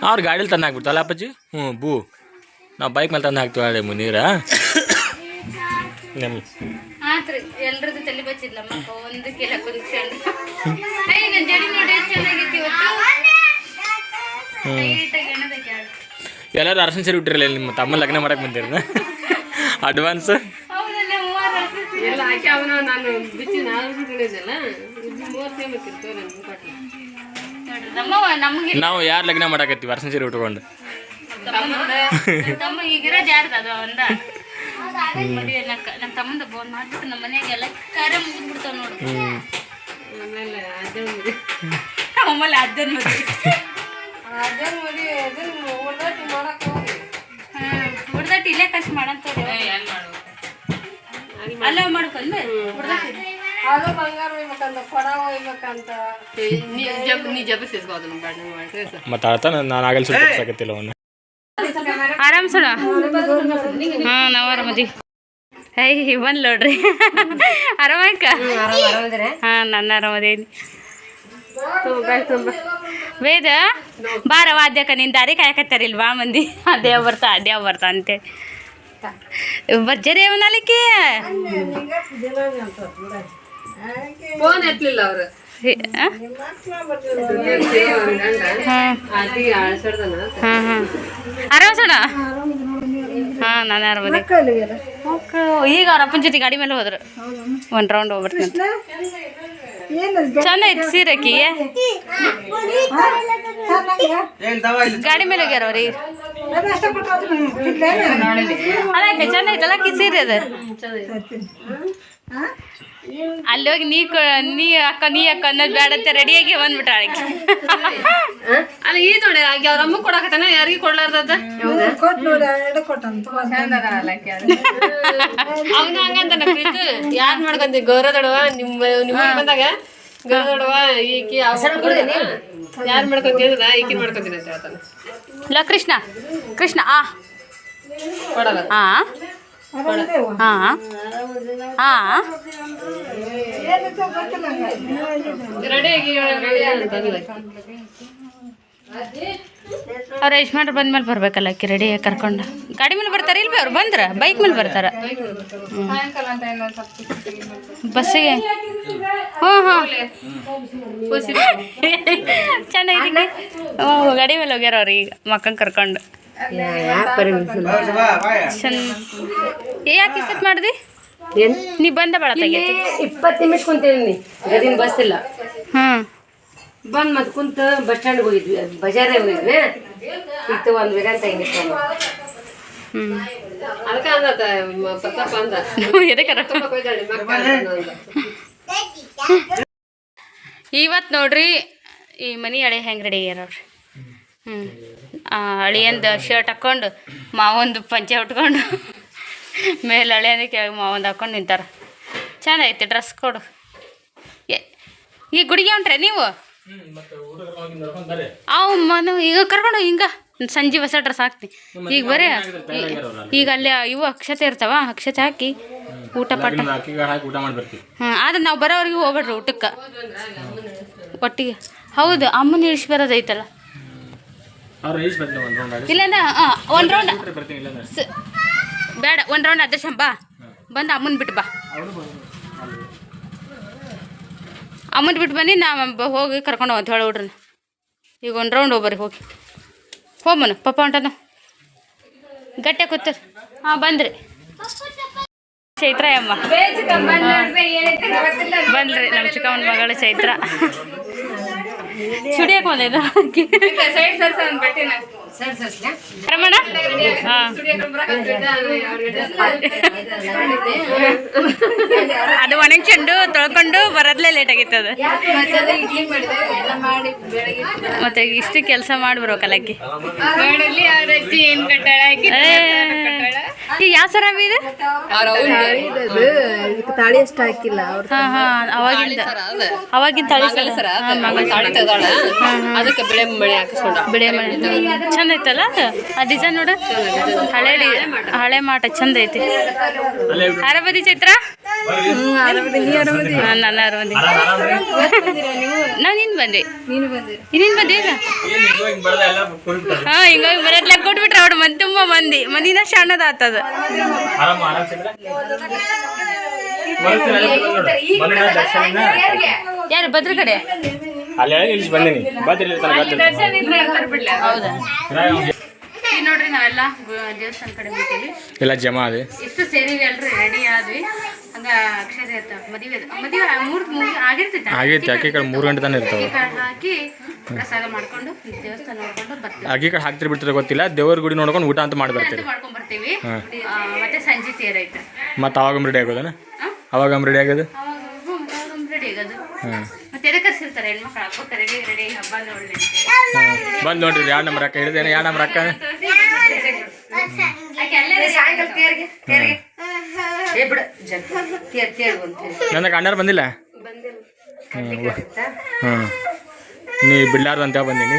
ಅವ್ರ ಗಾಡೀಲಿ ತಂದು ಹಾಕ್ಬಿಡ್ತಲ್ಲ ಅಪ್ಪಾಜಿ? ಹ್ಞೂ ಬೂ ನಾವು ಬೈಕ್ ಮೇಲೆ ತಂದು ಹಾಕ್ತೀವಿ ಹೇಳಿ ಮುನೀರ ನಮ್ಮ ಆತ್ರಿ ಎಲ್ರದ್ದು ತಲೆ ಬಚ್ಚಿದ್ಲ ಮಕ್ಕ ಒಂದು ಕೆಲ ಕುದಿಸ್ಕೊಂಡು ಅಯ್ಯ ನನ್ನ ಜಡಿ ನೋಡಿ ಎಷ್ಟು ಚೆನ್ನಾಗಿತ್ತು ಇವತ್ತು ಎಲ್ಲರೂ ಅರಸಿನ ಸೀರೆ ಬಿಟ್ಟಿರಲಿಲ್ಲ ನಿಮ್ಮ ತಮ್ಮ ಲಗ್ನ ಮಾಡಕ್ಕೆ ಬಂದಿರ ಅಡ್ವಾನ್ಸ್ ಹೌದಲ್ಲ ಮೂವರು ಎಲ್ಲ ಹಾಕಿ ಅವನ ನಾನು ಬಿಚ್ಚಿ ನಾನು ಬಿಟ್ಟಿದ್ದಲ್ಲ ಮೂರು ಸೇಮ್ ಇರ್ತಿತ್ತು ನನ್ನ ಕೊಟ್ಟು ನೋಡ್ರಿ ನಮ್ಮವ ನಮ್ಗೆ ನಾವು ಯಾರು ಲಗ್ನ ಮಾಡಕತ್ತೀವಿ ಅರಸಿನ ಸೀರೆ ಉಟ್ಕೊಂಡು ತಮ್ಮ ಈಗಿರೋದು ಯಾರ್ದು ಅದು ಒಂದ ಮದುವೆ ನಮ್ಮ ತಮ್ಮಂದ ಬೋನ್ ಮಾಡ್ಬಿಟ್ಟು ನಮ್ಮ ಮುಗಿದ್ಬಿಡ್ತಾವ ನೋಡು ಆಮೇಲೆ ಅದೇ ಮದುವೆ. ನಮ್ಮಲ್ಲಿ ಅಜ್ಜನ ಮದುವೆ. ಅದೇ ಮದುವೆ ಅದನ್ನ ಒಳ್ಳಾಟಿ ಮಾಡಕ್ ಹೋಗಿ ಹುಡ್ದಟ್ಟು ಇಲ್ಲೇ ಕಷ್ಟ ಮಾಡಂತ ಅಲ್ಲೇ ಮಾಡ್ಕೊಂಡೆ ಹುಡ್ದಟ್ಟು ಅದು ಬಂಗಾರ ಒಯ್ಬೇಕಂತ ಕೊಡ ಒಯ್ಬೇಕಂತ. ಮತ್ತೆ ನಾನು ಅವನು ಆರಾಮ್ ಸಣ ಹಾಂ ನಾವು ಆರಾಮದಿ ಹೈ ಬಂದ್ ನೋಡ್ರಿ. ಆರಾಮಕ್ಕ ಹಾಂ ನನ್ನ ಆರಾಮದೇನಿ. ವೇದ ಬಾರ ವಾದ್ಯಕ್ಕ ನಿನ್ ದಾರಿ ಕಾಯಕತ್ತಾರಿಲ್ವಾ ಮಂದಿ? ಅದೇ ಬರ್ತಾ ಅದೇ ಬರ್ತಾ ಅಂತೆ. ಭರ್ಜರಿ ಅವನಲಿಕ್ಕೆ ಫೋನ್ ಎತ್ತಲಿಲ್ಲ ಅವ್ರು. ಹಾಂ ಅದಿ ಅಳ್ಸಡ್ದನ ಹಾಂ ಹಾಂ ಆರಾಮ ಸಣ ಹಾಂ ನಾನು ಆರಾಮದಿ ಈಗ ಅವ್ರ ಅಪ್ಪನ ಜೊತೆ ಗಾಡಿ ಮೇಲೆ ಹೋದ್ರು ಒಂದು ರೌಂಡ್ ಹೋಗ್ಬಿಡ್ತೀನಿ ಚಂದ ಐತಿ ಸೀರೆಕಿ ಗಾಡಿ ಮೇಲೆ ಹೋಗ್ಯಾರ ಅವ್ರಿಗೆ ಅದಕ್ಕೆ ಚಂದ ಐತಲ್ಲ ಕಿ ಸೀರೆ ಅದು ಅಲ್ಲಿ ಹೋಗಿ ನೀ ಕೊ ನೀ ಅಕ್ಕ ನೀ ಅಕ್ಕ ಅನ್ನೋದು ಬೇಡತ್ತೆ ರೆಡಿಯಾಗಿ ಬಂದ್ಬಿಟ್ಟ ಅಲ್ಲ ಈ ನೋಡಿ ಆಕೆ ಅವ್ರ ಅಮ್ಮ ಕೊಡಕತ್ತಾನ? ಯಾರಿಗೂ ಕೊಡ್ಲಾರ್ದದ ಅವನ ಹಂಗಂತಾನ ಪ್ರೀತು. ಯಾರು ಮಾಡ್ಕೊಂತಿ ಗೌರವ ದೊಡವ ನಿಮ್ಮ ನಿಮ್ಮ ಬಂದಾಗ ಗೌರವ ದೊಡವ ಈಕಿ ಯಾರು ಮಾಡ್ಕೊಂತಿ ಅಂದ್ರ ಈಕಿ ಮಾಡ್ಕೊಂತೀನಿ ಅಂತ ಹೇಳ್ತಾನೆ. ಇಲ್ಲ ಕೃಷ್ಣ ಕೃಷ್ಣ ಆ. ಕೊಡಲ್ಲ. ಆ. ಹಾಂ? ರೆಡಿ ಆಗಿ ರೆಡಿ ಅಂತಂದಿಲ್ಲ ಅವ್ರು ಯಜಮಾನ್ರು ಬಂದ್ಮೇಲೆ ಬರ್ಬೇಕಲ್ಲ ಅಕ್ಕಿ ರೆಡಿ ಕರ್ಕೊಂಡು. ಗಾಡಿ ಮೇಲೆ ಬರ್ತಾರೆ ಇಲ್ಲ ಅವ್ರು? ಬಂದ್ರ? ಬೈಕ್ ಮೇಲೆ ಬರ್ತಾರ? ಬಸ್ಸಿಗೆ? ಹ್ಞೂ ಹ್ಞೂ ಚೆನ್ನಾಗಿ ಹ್ಞೂ ಗಾಡಿ ಮೇಲೆ ಹೋಗ್ಯಾರ ಅವ್ರಿಗೆ ಈಗ ಮಕ್ಕಂಗೆ ಕರ್ಕೊಂಡು. ಯಾಕೆ ಇಷ್ಟೊತ್ತು ಮಾಡ್ದಿ? ನೀ ಬಂದ ಬೇಡ ಇಪ್ಪತ್ತು ನಿಮಿಷ ಕುಂತೀನಿ ಗದಿನ ಬಸ್ ಇಲ್ಲ. ಹ್ಞೂ ಬಂದ್ ಮತ್ತೆ ಕುಂತ ಬಸ್ ಸ್ಟ್ಯಾಂಡ್ ಹೋಗಿದ್ವಿ. ಬಜಾರೇ ಹೋಗಿದ್ವಿ. ಇತ್ತು ಒಂದು ಹ್ಞೂ ಅದಕ್ಕ ಪ್ರತಾಪ ಅಂದ. ಕೊಯ್ದಾಳಿ ಮಕ್ಕ ಅಂದ. ಇವತ್ತು ನೋಡ್ರಿ ಈ ಮನೆ ಅಳೆ ಹೆಂಗೆ ರೆಡಿ ಆಗ್ಯಾರ ಹ್ಞೂ ಅಳಿಯಂದು ಶರ್ಟ್ ಹಾಕ್ಕೊಂಡು ಮಾವೊಂದು ಪಂಚೆ ಉಟ್ಕೊಂಡು ಮೇಲೆ ಅಳಿಯಂದ ಕೆಳಗೆ ಮಾವೊಂದು ಹಾಕ್ಕೊಂಡು ನಿಂತಾರ. ಚೆನ್ನಾಗೈತೆ ಐತಿ ಡ್ರೆಸ್ ಕೊಡು ಈ ಗುಡಿಗೆ ಹೊಂಟ್ರೆ ನೀವು? ಅವು ಮನು ಈಗ ಕರ್ಕೊಂಡು ಹಿಂಗ. ಸಂಜೆ ಹೊಸ ಡ್ರೆಸ್ ಹಾಕ್ತಿ ಈಗ ಬರೀ ಈಗ ಅಲ್ಲಿ ಇವು ಅಕ್ಷತೆ ಇರ್ತಾವ ಅಕ್ಷತೆ ಹಾಕಿ ಊಟ ಪಟ್ಟ ಅಕ್ಕಿಗೆ ಹಾಕಿ ಊಟ ಮಾಡಿ ಬರ್ತೀವಿ ಹಾಂ ಆದ್ರೆ ನಾವು ಬರೋವ್ರಿಗೆ ಹೋಗ್ಬೇಡ್ರಿ ಊಟಕ್ಕೆ. ಒಟ್ಟಿಗೆ. ಹೌದು ಅಮ್ಮನ ಇಳಿಸಿ ಬರೋದೈತಲ್ಲ ಅವ್ರು ಈಸ್ ಬರ್ತೀನಿ ಒಂದು ರೌಂಡ್ ಇಲ್ಲಾಂದ್ರೆ ಹಾಂ ಒಂದು ರೌಂಡ್ ಬರ್ತೀನಿ ಇಲ್ಲ ಸ- ಬೇಡ ಒಂದು ರೌಂಡ್ ಅದರ್ಶಂ ಬಾ ಬಂದು ಅಮ್ಮನ ಬಿಟ್ಟು ಬಾ. ಅಮ್ಮನ ಬಿಟ್ಟು ಬನ್ನಿ ನಾ ಬ- ಹೋಗಿ ಕರ್ಕೊಂಡು ಅಂತ ಹೇಳಿ ಹುಡ್ರನ್ನ ಈಗ ಒಂದು ರೌಂಡ್ ಹೋಗ್ಬರಿ ಹೋಗಿ. ಹೋಗ್ಮನು ಪಪ್ಪ ಹೊಂಟನ ಗಟ್ಟೆ ಕೂತ ಹಾಂ ಬಂದ್ರಿ. ಚೈತ್ರ ಅಮ್ಮ. ಬಂದ್ರಿ ನಮ್ಮ ಚಿಕ್ಕಮ್ಮನ ಮಗಳು ಚೈತ್ರ. ಸುಡಿಯಕ್ಕೆ ಬಂದಿದ್ದು ರಮಣ? ಅದು ಒಣಗಿ ಚೆಂಡು ತೊಳ್ಕೊಂಡು ಬರೋದ್ಲೇ ಲೇಟ್ ಆಗಿತ್ತು ಅದು ಮತ್ತೆ ಇಷ್ಟು ಕೆಲಸ ಮಾಡಿ ಬರ್ಬೇಕಲ್ಲ ಯಾವ ಸರ ಇದು? ತಾಳಿ ಅಷ್ಟು ಹಾಕಿಲ್ಲ ಹಾಂ ಹಾಂ ಅವಾಗಿಂದ. ಅವಾಗಿನ ತಾಳಿ ಸರ? ಅದಕ್ಕೆ ಬಿಳೆ ಮಳೆ ಹಾಕಿಸ್ಕೊಂಡ. ಬಿಳೆ ಮಳೆ. ಚಂದ ಐತಲ್ಲ ಅದು? ಆ ಡಿಸೈನ್ ನೋಡು. ಹಳೆ ಹಳೆ ಮಾಟ, ಚಂದ ಐತಿ. ಅರಬದಿ ಚೈತ್ರ? ಹಾಂ ನಾನು ಆರಾಮದಿ ನಾವು ನೀನು ಬಂದೆ. ನೀನು ಬಂದೆ ಹಿಂಗೆ ಹಾಂ ಹಿಂಗಾಗಿ ಬರೋದ್ಲ ಕೊಟ್ಬಿಟ್ರೆ ಅವ್ರು ಮಂದಿ ತುಂಬ ಮಂದಿ. ಮಂದಿನ ಸಣ್ಣದ ಆತದ ಯಾರು ಬದ್ರ ಕಡೆ? ಅಲ್ಲಿ ಬಂದೀನಿ ಬದ್ರಿರ್ತಾನೆ ಬಿಡ್ಲೇ ಹೌದಾ? ನೋಡ್ರಿ ನಾವೆಲ್ಲ ದೇವಸ್ಥಾನ ಕಡೆ ಹೋಗ್ತೀವಿ. ಎಲ್ಲ ಜಮಾ ಅದೇ ಇಷ್ಟು ಸೇರಿವಿ ಅಲ್ರಿ ರೆಡಿ ಆದ್ವಿ. ಹಂಗ ಅಕ್ಷರ ಇರ್ತಾವ ಮದುವೆ ಮದುವೆ ಮೂರ್ ಮುಗಿ ಆಗಿರ್ತೈತ. ಆಗೈತೆ ಅಕ್ಕಿ ಕಡೆ ಮೂರು ಗಂಟೆ ತಾನೆ ಇರ್ತಾವೆ. ಹಾಕಿ ಪ್ರಸಾದ ಮಾಡ್ಕೊಂಡು ದೇವಸ್ಥಾನ ನೋಡ್ಕೊಂಡು ಬರ್ತೀವಿ. ಆಗಿ ಕಡೆ ಹಾಕ್ತಿರ್ ಬಿಡ್ತಿರೋ ಗೊತ್ತಿಲ್ಲ. ದೇವ್ರ ಗುಡಿ ನೋಡ್ಕೊಂಡು ಊಟ ಅಂತ ಮಾಡಿ ಬರ್ತೀರಿ. ಮಾಡ್ಕೊಂಡ್ ಬರ್ತೀವಿ. ಮತ್ತೆ ಸಂಜೆ ತೇರ್ ಐತೆ. ಮತ್ತು ಅವಾಗ ರೆಡಿ ಆಗೋದನ? ಅವಾಗ ರೆಡಿ ಆಗೋದು? ಅವಾಗ ರೆಡಿ ಆಗೋದು. ಮತ್ತೆ ಎದಕ್ಕೆ ಕರ್ಸಿರ್ತಾರೆ ಹೆಣ್ಮಕ್ಳು? ಹಾಕೋತಾರೆ ರೆಡಿ ರೆಡಿ ಹಬ್ಬ ನೋಡ್ಲಿ ಬಂದು ನೋಡ್ರಿ ಯಾವ ನಂಬರ್ ಅಕ್ಕ ಹಿಡಿದೇನೆ ಯಾವ ನಂಬರ್ ಅಕ್ಕ ನನಗೆ ಅಣ್ಣಾರು ಬಂದಿಲ್ಲ? ಹ್ಞೂ ನೀ ಬಿಡ್ಲಾರ್ದಂತ ಅಂತ ಬಂದೀನಿ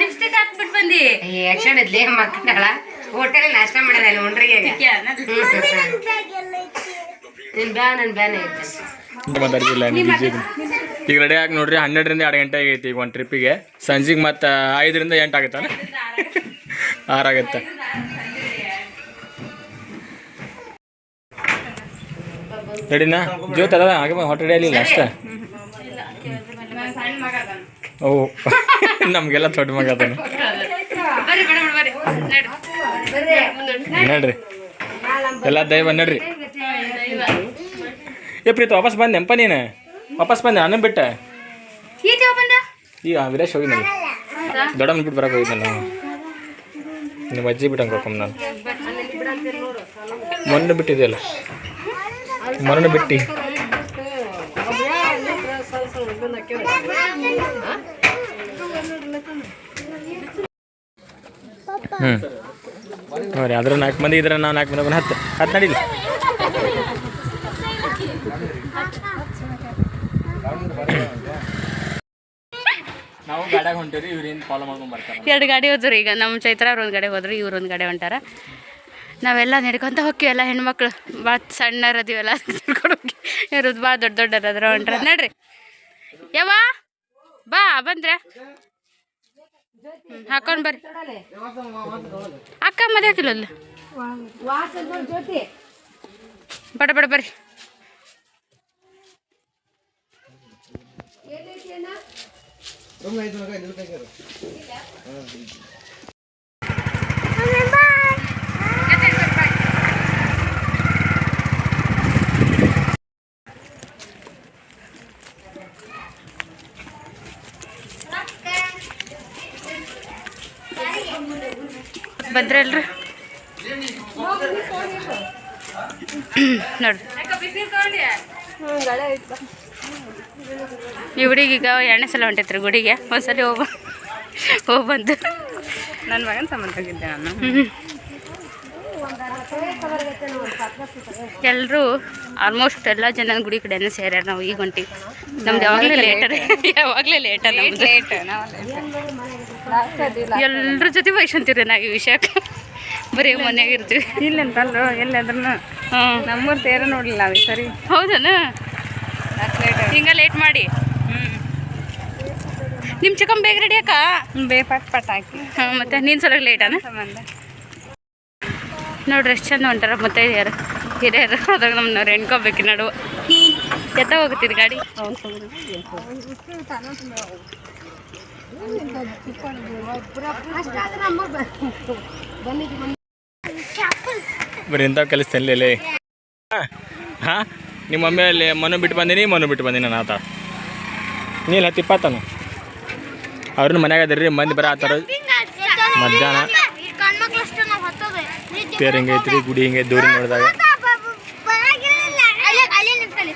ಲಿಪ್ಸ್ಟಿಕ್ ಹಾಕ್ಬಿಟ್ಟು ಬಂದಿ. ಯಕ್ಷಣ ಇದ್ಲೇ ಮಕ್ಕಳ ಹೋಟೆಲ್ ನಾಷ್ಟ ಮಾಡಿದ ಅಲ್ಲಿ ಉಂಡ್ರಿಗೆ ನಿನ್ ಬ್ಯಾನ್ ನನ್ ಬ್ಯಾನ್ ಐತೆ. ಮಾತಾಡ್ತಿಲ್ಲ ನೀವು ಬಿಜಿ ಈಗ ರೆಡಿ ಆಗಿ ನೋಡ್ರಿ ಹನ್ನೆರಡರಿಂದ ಎರಡು ಗಂಟೆ ಆಗೈತಿ ಈಗ ಒಂದು ಟ್ರಿಪ್ಪಿಗೆ ಸಂಜೆಗೆ ಮತ್ತೆ ಐದರಿಂದ ಎಂಟು ಆಗುತ್ತಲ್ಲ ಆರಾಗತ್ತೆ ರೆಡಿನಾ ಜ್ಯೋತಿ ಅದ? ಹಾಗೆ ಹೊಟ್ಟೆ ಆಗಲಿಲ್ಲ ಅಷ್ಟೇ? ಓ. ನಮಗೆಲ್ಲ ದೊಡ್ಡ ಮಗ ಅದನ್ನು ನೋಡ್ರಿ. ಎಲ್ಲ ದೈವ ನೋಡ್ರಿ. ಏ ಪ್ರೀತಿ ವಾಪಸ್ ಬಂದೆ ಎಂಪ ನೀನು? ವಾಪಸ್ ಬಂದೆ ಅನ್ನ ಬಿಟ್ಟೆ. ಈಗ ವಿರೇಶ್ ಹೋಗಿ ನಾನು ದೊಡ್ಡಮ್ಮ ಬಿಟ್ಟು ಬರಕ್ಕೆ ನಾನು ನಿಮ್ಮ ಅಜ್ಜಿ ಬಿಟ್ಟಂಗೆ ಹೋಗಮ್ಮ ನಾನು ಮೊನ್ನೆ ಬಿಟ್ಟಿದೆಯಲ್ಲ ಮೊನ್ನೆ ಬಿಟ್ಟು. ಹ್ಞೂ ರೀ ಅದ್ರ ನಾಲ್ಕು ಮಂದಿ ಇದ್ರೆ ನಾವು ನಾಲ್ಕು ಮಂದಿ ಹತ್ತು. ಹತ್ತು ನಡೀಲಿ. ಎರಡು ಗಾಡಿ ಹೋದ್ರು ಈಗ. ನಮ್ಮ ಚೈತ್ರ ಅವ್ರು ಒಂದು ಗಾಡಿ ಹೋದ್ರು, ಇವ್ರು ಒಂದು ಗಾಡಿ ಹೊಂಟಾರ. ನಾವೆಲ್ಲ ನಡ್ಕೊಂತ ಹೋಗ್ತೀವಲ್ಲ ಹೆಣ್ಮಕ್ಳು. ಭಾಳ ಸಣ್ಣ ಅದೀವಲ್ಲ ಇರೋದು ಭಾಳ ದೊಡ್ಡ ದೊಡ್ಡರ ಅದ್ರ ಹೊಂಟ್ರ. ನಡ್ರಿ. ಯಾವ ಬಾ ಬಂದ್ರೆ. ಹಾಕೊಂಡು ಬರ್ರಿ. ಅಕ್ಕ ಮದುವೆ ಹಾಕಿಲ್ಲ ಬಡ ಬಡ ಬರ್ರಿ. ಬಂದ್ರಲ್ರಿ? ನೋಡ್ರಿ ಈ ಹುಡುಗಿ ಈಗ ಎರಡನೇ ಸಲ ಹೊಂಟೈತ್ರಿ ಗುಡಿಗೆ. ಒಂದ್ಸಲಿ ಹೋಗ ಹೋಗ್ಬಂದು ನನ್ನ ಮಗನ ಸಂಬಂಧ ಹೋಗಿದ್ದೆ ನಾನು. ಎಲ್ಲರೂ ಆಲ್ಮೋಸ್ಟ್ ಎಲ್ಲ ಜನ ಗುಡಿ ಕಡೆನೇ ಸೇರ್ಯಾರ ನಾವು ಈಗ ಹೊಂಟಿ ನಮ್ದು ಯಾವಾಗಲೇ ಲೇಟ್ ಯಾವಾಗಲೇ ಲೇಟ ನಮ್ದು. ಲೇಟ್ ನಾವು ಎಲ್ಲರ ಜೊತೆ ಬೈಸ್ಕೊಂತೀರಿ ನಾವು ಈ ವಿಷಯಕ್ಕೆ? ಬರೀ ಮನ್ಯಾಗ ಇರ್ತೀವಿ. ಇಲ್ಲಂತಲ್ರು ಎಲ್ಲಾದ್ರೂ ಹಾಂ. ನಮ್ಮೂರು ತೇರ ನೋಡಿಲ್ಲ ನಾವು ಸರಿ. ಹೌದನ? ಹಿಂಗ ಲೇಟ್ ಮಾಡಿ? ನಿಮ್ಮ ಚಿಕನ್ ಬೇಗ ರೆಡಿ ಅಕ್ಕ ಬೇ ಪಟ್ ಪಟ್ ಹಾಕಿ. ಹಾಂ ಮತ್ತೆ ನೀನು ಸಲ ಲೇಟಾನ ಸಂಬಂಧ. ನೋಡ್ರಿ ಎಷ್ಟು ಚಂದ ಹೊಂಟಾರ ಮತ್ತೆ ಯಾರು ಹಿರಿಯರು ಅದಾಗ ನಮ್ಮನ್ನ ಎಣ್ಕೋಬೇಕು ನಡುವ. ಎತ್ತ ಹೋಗುತ್ತಿದ್ದು ಗಾಡಿ? ಬರೀ ಕಲಿಸ್ತೇನೆ ಲೇ ಹಾಂ ನಿಮ್ಮ ಮಮ್ಮಿ ಅಲ್ಲಿ ಮನು ಬಿಟ್ಟು ಬಂದೀನಿ ಮನು ಬಿಟ್ಟು ಬಂದೀನಿ ನಾನು ಆತ. ನೀಲ್ ಹತ್ತಿಪ್ಪ ತಾನು ಅವ್ರನ್ನ ಮನ್ಯಾಗ ರೀ ಮಂದಿ ಬರ ಆತರ ಮಧ್ಯಾಹ್ನ. ತೇರ್ ಹಿಂಗೈತ್ರಿ ಗುಡಿ ಹಿಂಗೈತೆ ದೂರ ನೋಡಿದಾಗ ಅಲ್ಲೇ ಅಲ್ಲೇ ನಿಂತಲ್ಲಿ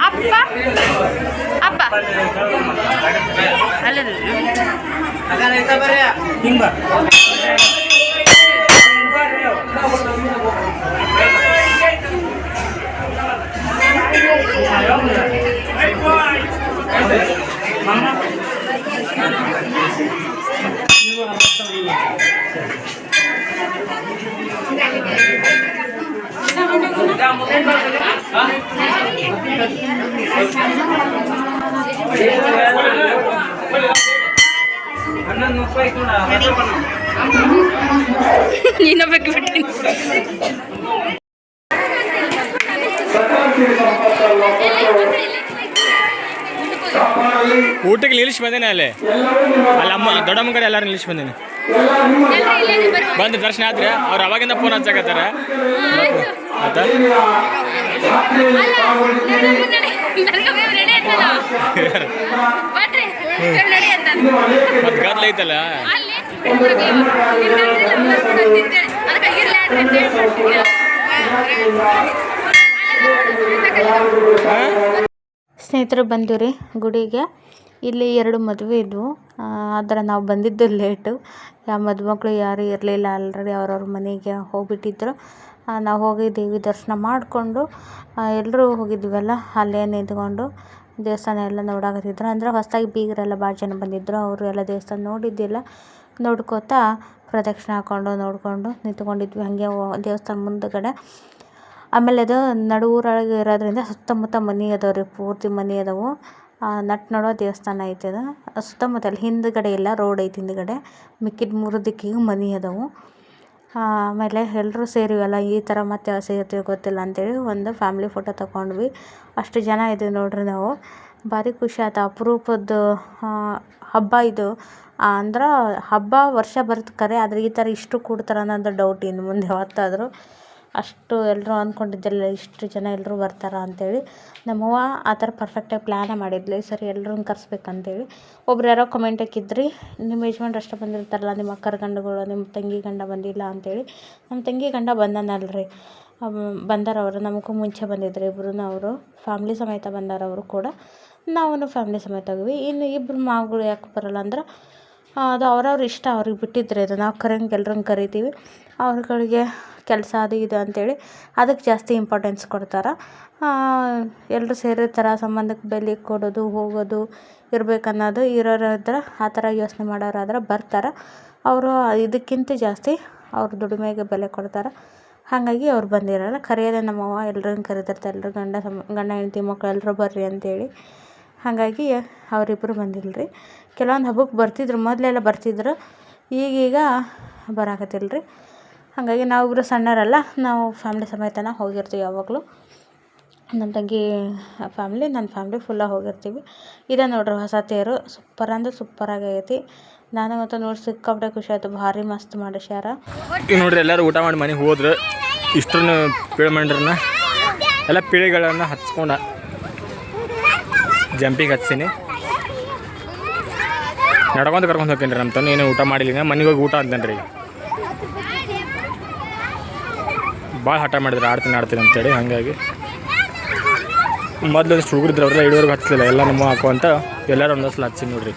ಅಪ್ಪ ಅಪ್ಪ ಅಲ್ಲ ಇನ್ನೊಬ್ಬಕ್ಕೆ ಬಿಟ್ಟಿನಿ ಊಟಕ್ಕೆ ನಿಲ್ಲಿಸಿ ಬಂದೇನೆ ಅಲ್ಲಿ. ಅಲ್ಲಿ ಅಮ್ಮ ದೊಡ್ಡಮ್ಮ ಕಡೆ ಎಲ್ಲರೂ ನಿಲ್ಲಿಸಿ ಬಂದೇನೆ. ಬಂದು ದರ್ಶನ ಆದ್ರೆ ಅವ್ರು ಅವಾಗಿಂದ ಫೋನ್ ಹಚ್ಚಾಕತ್ತಾರೆ ಮತ್ತೆ ಗದ್ಲ ಐತಲ್ಲ? ಸ್ನೇಹಿತರು ಬಂದಿವ್ರಿ ಗುಡಿಗೆ. ಇಲ್ಲಿ ಎರಡು ಮದುವೆ ಇದ್ವು. ಆದ್ರೆ ನಾವು ಬಂದಿದ್ದು ಲೇಟು ಯಾವ ಮದುಮಕ್ಳು ಯಾರೂ ಇರಲಿಲ್ಲ ಆಲ್ರೆಡಿ ಅವ್ರವ್ರ ಮನೆಗೆ ಹೋಗಿಬಿಟ್ಟಿದ್ರು. ನಾವು ಹೋಗಿ ದೇವಿ ದರ್ಶನ ಮಾಡಿಕೊಂಡು ಎಲ್ಲರೂ ಹೋಗಿದ್ವಲ್ಲ ಅಲ್ಲೇ ನಿಂತ್ಕೊಂಡು ದೇವಸ್ಥಾನ ಎಲ್ಲ ನೋಡಾಕತ್ತಿದ್ರು. ಅಂದರೆ ಹೊಸದಾಗಿ ಬೀಗರೆಲ್ಲ ಭಾಳ ಜನ ಬಂದಿದ್ದರು ಅವರು ಎಲ್ಲ ದೇವಸ್ಥಾನ ನೋಡಿದ್ದಿಲ್ಲ. ನೋಡ್ಕೋತಾ ಪ್ರದಕ್ಷಿಣೆ ಹಾಕ್ಕೊಂಡು ನೋಡಿಕೊಂಡು ನಿಂತ್ಕೊಂಡಿದ್ವಿ. ಹಾಗೆ ದೇವಸ್ಥಾನ ಮುಂದುಗಡೆ. ಆಮೇಲೆ ಅದು ನಡುವೂರೊಳಗೆ ಇರೋದ್ರಿಂದ ಸುತ್ತಮುತ್ತ ಮನೆ ಅದಾವೆ ರೀ, ಪೂರ್ತಿ ಮನೆ ಅದಾವು. ನಟ್ ನಡುವ ದೇವಸ್ಥಾನ ಐತೆ ಅದು. ಸುತ್ತಮುತ್ತ ಅಲ್ಲಿ ಹಿಂದುಗಡೆ ಇಲ್ಲ ರೋಡ್ ಐತಿ ಹಿಂದುಗಡೆ. ಮಿಕ್ಕಿದ ಮೂರು ದಿಕ್ಕಿಗೂ ಮನೆ ಅದಾವು. ಆಮೇಲೆ ಎಲ್ಲರೂ ಸೇರಿವಲ್ಲ ಈ ಥರ ಮತ್ತೆ ಸೇರ್ತೀವಿ ಗೊತ್ತಿಲ್ಲ ಅಂತೇಳಿ ಒಂದು ಫ್ಯಾಮ್ಲಿ ಫೋಟೋ ತಗೊಂಡ್ವಿ ಅಷ್ಟು ಜನ ಇದ್ದೀವಿ ನೋಡ್ರಿ ನಾವು. ಭಾರಿ ಖುಷಿ ಆಯ್ತು. ಅಪರೂಪದ್ದು ಹಬ್ಬ ಇದು. ಅಂದ್ರೆ ಹಬ್ಬ ವರ್ಷ ಬರುತ್ತೆ ಖರೆ ಆದರೆ ಈ ಥರ ಇಷ್ಟು ಕೂಡ್ತಾರೆ ಅನ್ನೋದು ಡೌಟ್ ಇನ್ನು ಮುಂದೆ ಯಾವತ್ತಾದರೂ. ಅಷ್ಟು ಎಲ್ಲರೂ ಅಂದ್ಕೊಂಡಿದ್ದಿಲ್ಲ ಇಷ್ಟು ಜನ ಎಲ್ಲರೂ ಬರ್ತಾರೆ ಅಂತೇಳಿ ನಮ್ಮವ್ವ ಆ ಥರ ಪರ್ಫೆಕ್ಟಾಗಿ ಪ್ಲ್ಯಾನೇ ಮಾಡಿದ್ಲು. ಈ ಸರಿ ಎಲ್ರನ್ನೂ ಕರ್ಸ್ಬೇಕಂತೇಳಿ. ಒಬ್ರು ಯಾರೋ ಕಮೆಂಟ್ ಹಾಕಿದ್ರಿ, ನಿಮ್ಮ ಯಜಮಾನ್ರು ಅಷ್ಟೇ ಬಂದಿರ್ತಾರಲ್ಲ, ನಿಮ್ಮ ಅಕ್ಕರ ಗಂಡಗಳು, ನಿಮ್ಮ ತಂಗಿ ಗಂಡ ಬಂದಿಲ್ಲ ಅಂತೇಳಿ. ನಮ್ಮ ತಂಗಿ ಗಂಡ ಬಂದನಲ್ರಿ. ಬಂದಾರ ಅವರು. ನಮಗೂ ಮುಂಚೆ ಬಂದಿದ್ರು ಇಬ್ಬರೂ ಅವರು. ಫ್ಯಾಮ್ಲಿ ಸಮೇತ ಬಂದಾರ ಅವರು ಕೂಡ. ನಾವು ಫ್ಯಾಮ್ಲಿ ಸಮೇತ ಹೋಗಿವಿ ಇನ್ನು ಇಬ್ಬರು ಮಾವುಗಳು ಯಾಕೆ ಬರಲ್ಲ ಅಂದ್ರೆ, ಅದು ಅವ್ರವ್ರ ಇಷ್ಟ. ಅವ್ರಿಗೆ ಬಿಟ್ಟಿದ್ರೆ ಅದು ನಾವು ಕರೆಯಂಗೆ ಎಲ್ರನ್ನ ಕರಿತೀವಿ. ಅವ್ರುಗಳಿಗೆ ಕೆಲಸ ಅದು ಇದು ಅಂತೇಳಿ ಅದಕ್ಕೆ ಜಾಸ್ತಿ ಇಂಪಾರ್ಟೆನ್ಸ್ ಕೊಡ್ತಾರೆ. ಎಲ್ಲರೂ ಸೇರಿರ್ತಾರೆ ಸಂಬಂಧಕ್ಕೆ ಬೆಲೆ ಕೊಡೋದು, ಹೋಗೋದು ಇರಬೇಕನ್ನೋದು ಇರೋರಾದ್ರೆ ಆ ಥರ ಯೋಚನೆ ಮಾಡೋರಾದ್ರೆ ಬರ್ತಾರೆ. ಅವರು ಇದಕ್ಕಿಂತ ಜಾಸ್ತಿ ಅವ್ರ ದುಡಿಮೆಗೆ ಬೆಲೆ ಕೊಡ್ತಾರೆ. ಹಾಗಾಗಿ ಅವ್ರು ಬಂದಿರಲ್ಲ, ಕರೆಯೋದೇ ನಮ್ಮವ್ವ ಎಲ್ರನ್ನ ಕರಿತಿರ್ತಾರೆ ಎಲ್ಲರೂ ಗಂಡ ಸಮ, ಗಂಡ ಹೆಂಡತಿ ಮಕ್ಕಳು ಎಲ್ಲರೂ ಬರ್ರಿ ಅಂತೇಳಿ. ಹಾಗಾಗಿ ಅವರಿಬ್ಬರು ಬಂದಿಲ್ಲ ರೀ ಕೆಲವೊಂದು ಹಬ್ಬಕ್ಕೆ ಬರ್ತಿದ್ರು, ಮೊದಲೆಲ್ಲ ಬರ್ತಿದ್ರು. ಈಗೀಗ ಬರಾಕತ್ತಿಲ್ಲ ರೀ ಹಾಗಾಗಿ ನಾವಿಬ್ಬರು ಸಣ್ಣವರಲ್ಲ ನಾವು ಫ್ಯಾಮ್ಲಿ ಸಮೇತನ ಹೋಗಿರ್ತೀವಿ ಯಾವಾಗಲೂ. ನನ್ನ ತಂಗಿ ಫ್ಯಾಮ್ಲಿ ನನ್ನ ಫ್ಯಾಮ್ಲಿ ಫುಲ್ಲಾಗಿ ಹೋಗಿರ್ತೀವಿ. ಇದೇ ನೋಡ್ರಿ ಹೊಸ ತೇರು ಸೂಪರ್ ಅಂದ್ರೆ ಸೂಪರಾಗಿ ಆಗೈತಿ ನನಗಂತೂ ನೋಡಿ ಸಿಕ್ಕಾಪಟ್ಟೆ ಖುಷಿ ಆಯಿತು, ಭಾರಿ ಮಸ್ತ್ ಮಾಡಿಸ್ಯಾರ ಈಗ ನೋಡ್ರಿ ಎಲ್ಲರೂ ಊಟ ಮಾಡಿ ಮನೆಗೆ ಹೋದ್ರೆ ಇಷ್ಟನ್ನು ಪೀಳಿ ಮಂಡ್ರನ್ನ ಎಲ್ಲ ಪೀಳಿಗಳನ್ನು ಹಚ್ಕೊಂಡ ಜಂಪಿಗೆ ಹಚ್ತೀನಿ ನಡ್ಕೊಂಡು ಕರ್ಕೊಂಡು ಹೋಗ್ತೀನಿ ರೀ ನಮ್ಮ ತನ್ನ ಏನು ಊಟ ಮಾಡಿಲ್ಲ, ಮನೆಗೆ ಹೋಗಿ ಊಟ ಅಂತೇನೆ ರೀ ಭಾಳ ಹಠ ಮಾಡಿದ್ರು, ಆಡ್ತೀನಿ ಆಡ್ತೀನಿ ಅಂತೇಳಿ, ಹಾಗಾಗಿ. ಮೊದಲು ಹುಡುಗರಿದ್ರು ಅವರೆಲ್ಲ ಇಡೋರ್ಗೆ ಹಚ್ಚಲಿಲ್ಲ ಎಲ್ಲ ನಮ್ಮ ಹಾಕುವಂತ ಎಲ್ಲರೂ ಒಂದೊಂದು ಸಲ ಹಚ್ಚಿ ನೋಡ್ರಿ.